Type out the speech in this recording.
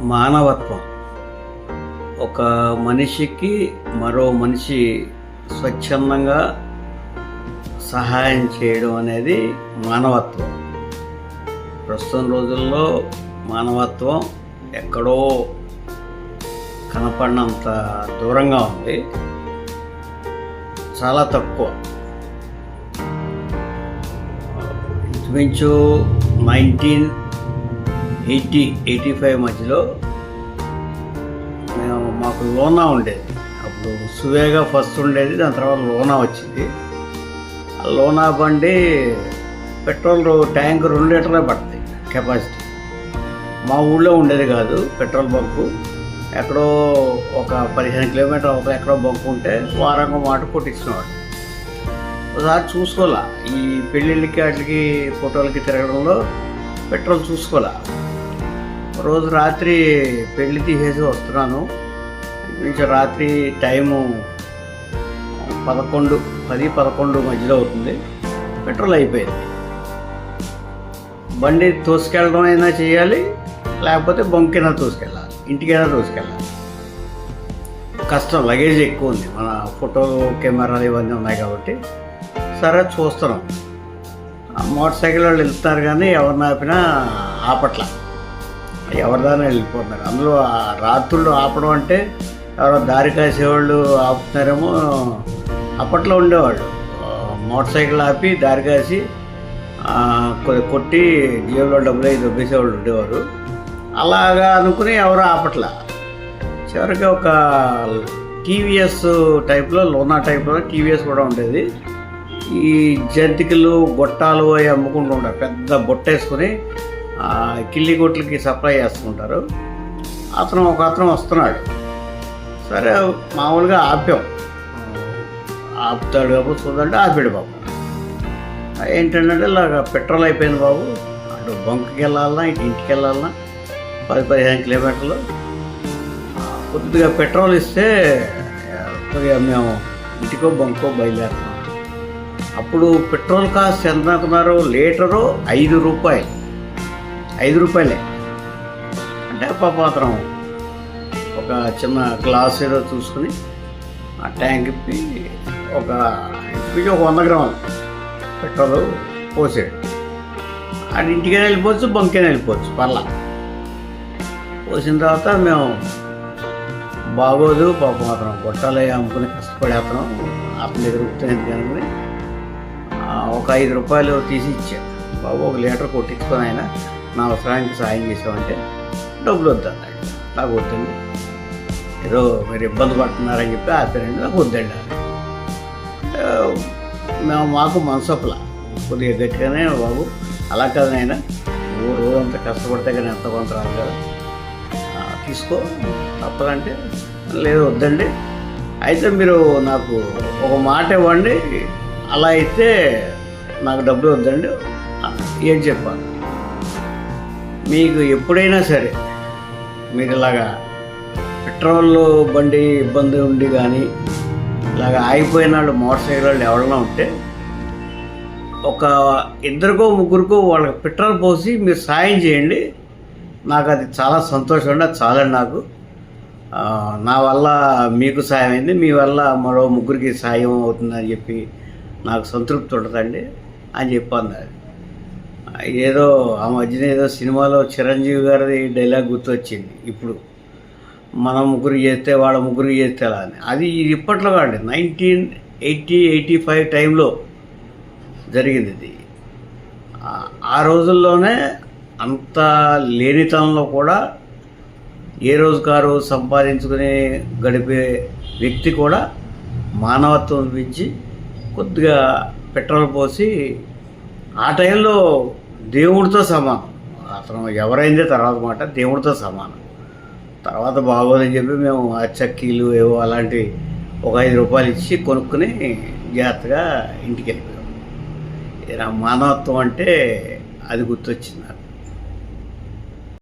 మానవత్వం. ఒక మనిషికి మరో మనిషి స్వచ్ఛందంగా సహాయం చేయడం అనేది మానవత్వం. ప్రస్తుతం రోజుల్లో మానవత్వం ఎక్కడో కనపడినంత దూరంగా ఉంది. చాలా తక్కువ. ఇంచుమించు నైన్టీన్ ఎయిటీ ఎయిటీ ఫైవ్ మధ్యలో మేము మాకు లోనా ఉండేది. అప్పుడు సువేగా ఫస్ట్ ఉండేది దాని తర్వాత లోనా వచ్చింది. ఆ లోనా బండి పెట్రోల్ ట్యాంక్ రెండు లీటర్లే పడుతుంది కెపాసిటీ. మా ఊళ్ళో ఉండేది కాదు పెట్రోల్ బంకు. ఎక్కడో ఒక పదిహేను కిలోమీటర్ ఒక ఎక్కడో బంకు ఉంటే వారంగా మాట కొట్టించినవాడు ఒకసారి చూసుకోవాలా ఈ పెళ్ళిళ్ళకి వాటికి ఫోటోలకి తిరగడంలో పెట్రోల్ చూసుకోవాలా. రోజు రాత్రి పెళ్ళి తీసేసి వస్తున్నాను. నుంచి రాత్రి టైము పదకొండు పది పదకొండు మధ్యలో అవుతుంది. పెట్రోల్ అయిపోయింది. బండి తోసుకెళ్ళడం అయినా చేయాలి లేకపోతే బొంకైనా తోసుకెళ్ళాలి ఇంటికైనా తోసుకెళ్ళాలి. కష్టం లగేజ్ ఎక్కువ ఉంది. మన ఫోటో కెమెరాలు ఇవన్నీ ఉన్నాయి కాబట్టి. సరే చూస్తున్నాం. మోటార్ సైకిల్ వాళ్ళు వెళ్తున్నారు కానీ ఎవరిని ఆపినా ఆపట్ల. ఎవరిదానే వెళ్ళిపోతున్నారు. అందులో ఆ ఆపడం అంటే ఎవరో దారి కాసేవాళ్ళు ఆపుతున్నారేమో అప్పట్లో ఉండేవాళ్ళు. మోటార్ సైకిల్ ఆపి దారి కాసి కొట్టి జేబులో డబ్బులు అయి దొబ్బేసేవాళ్ళు ఉండేవారు. అలాగా అనుకుని ఎవరు ఆపట్ల. చివరికి ఒక టీవీఎస్ టైప్లో లోనా టైప్లో టీవీఎస్ కూడా ఉండేది. ఈ జంతికలు గొట్టాలు అవి అమ్ముకుంటూ ఉంటారు పెద్ద బొట్ట వేసుకుని ఆ, సప్లై చేస్తుంటారు. అతను ఒక అతను వస్తున్నాడు. సరే మామూలుగా ఆపాం ఆపుతాడు బాబు చూడంటే ఆపాడు బాబు. ఏంటంటే ఇలాగ పెట్రోల్ అయిపోయింది బాబు. అటు బంకుకి వెళ్ళాలన్నా ఇటు ఇంటికి వెళ్ళాలన్నా పది పదిహేను కిలోమీటర్లు. కొద్దిగా పెట్రోల్ ఇస్తే కొద్దిగా మేము ఇంటికో బంకో బయలుదేరుతాం అప్పుడు పెట్రోల్ కాస్ట్ ఎంత అనుకున్నారు? లీటరు ఐదు రూపాయలు. ఐదు రూపాయలే. అంటే పాప మాత్రం ఒక చిన్న గ్లాస్ ఏదో చూసుకుని ఆ ట్యాంక్ ఇప్పి ఒక ఇప్పి ఒక వంద గ్రాములు పెట్రోల్ పోసాడు అది ఇంటికైనా వెళ్ళిపోవచ్చు బంకైనా వెళ్ళిపోవచ్చు పర్లా. పోసిన తర్వాత మేము బాగోదు పాపం మాత్రం గొట్టాలు అమ్ముకుని కష్టపడేస్తున్నాం అతని దగ్గర ఉత్తరం కనుకొని ఒక ఐదు రూపాయలు తీసి ఇచ్చాడు బాబు ఒక లీటర్ కొట్టించుకొని అయినా నా అవసరానికి సాయం చేసామంటే డబ్బులు వద్దన్నాడు నాకు వద్దండి. ఏదో మీరు ఇబ్బంది పడుతున్నారని చెప్పి ఆపారండి నాకు వద్దండి. మేము మాకు మనసొప్పల కొద్దిగా గట్టిగానే బాబు. అలా కాదు నాయన. రోజు అంత కష్టపడితే కానీ ఎంత కొంత రాదు కదా. తీసుకో. తప్పదంటే. లేదు వద్దండి. అయితే మీరు నాకు ఒక మాట ఇవ్వండి. అలా అయితే నాకు డబ్బులు వద్దండి. ఏం చెప్పాలి? మీకు ఎప్పుడైనా సరే మీరు ఇలాగా పెట్రోల్ బండి ఇబ్బంది ఉండి కానీ ఇలాగ ఆగిపోయిన వాళ్ళు మోటార్ సైకిల్ వాళ్ళు ఎవరైనా ఉంటే ఒక ఇద్దరికో ముగ్గురికో వాళ్ళకి పెట్రోల్ పోసి మీరు సాయం చేయండి. నాకు అది చాలా సంతోషం అండి అది చాలండి నాకు. నా వల్ల మీకు సాయం అయింది మీ వల్ల మరో ముగ్గురికి సాయం అవుతుందని చెప్పి నాకు సంతృప్తి ఉంటుందండి అని చెప్పి అన్నారు. ఏదో ఆ మధ్యన ఏదో సినిమాలో చిరంజీవి గారిది డైలాగ్ గుర్తొచ్చింది. ఇప్పుడు మనం ముగ్గురు చేస్తే వాళ్ళ ముగ్గురు చేస్తే అలా అని. అది ఇది ఇప్పట్లో కాండి నైన్టీన్ ఎయిటీ ఎయిటీ ఫైవ్ టైంలో జరిగింది ఇది. ఆ- రోజుల్లోనే అంత లేనితనంలో కూడా ఏ రోజు కారు సంపాదించుకుని గడిపే వ్యక్తి కూడా మానవత్వం పెంచి కొద్దిగా పెట్రోల్ పోసి ఆ టైంలో దేవుడితో సమానం. అతను ఎవరైందే తర్వాత మాట దేవుడితో సమానం. తర్వాత బాగోదని చెప్పి మేము ఆ చక్కీలు ఏవో అలాంటి ఒక ఐదు రూపాయలు ఇచ్చి కొనుక్కుని జాగ్రత్తగా ఇంటికి వెళ్ళిపోయాం. ఇలా మానవత్వం అంటే అది గుర్తొచ్చింది నాకు.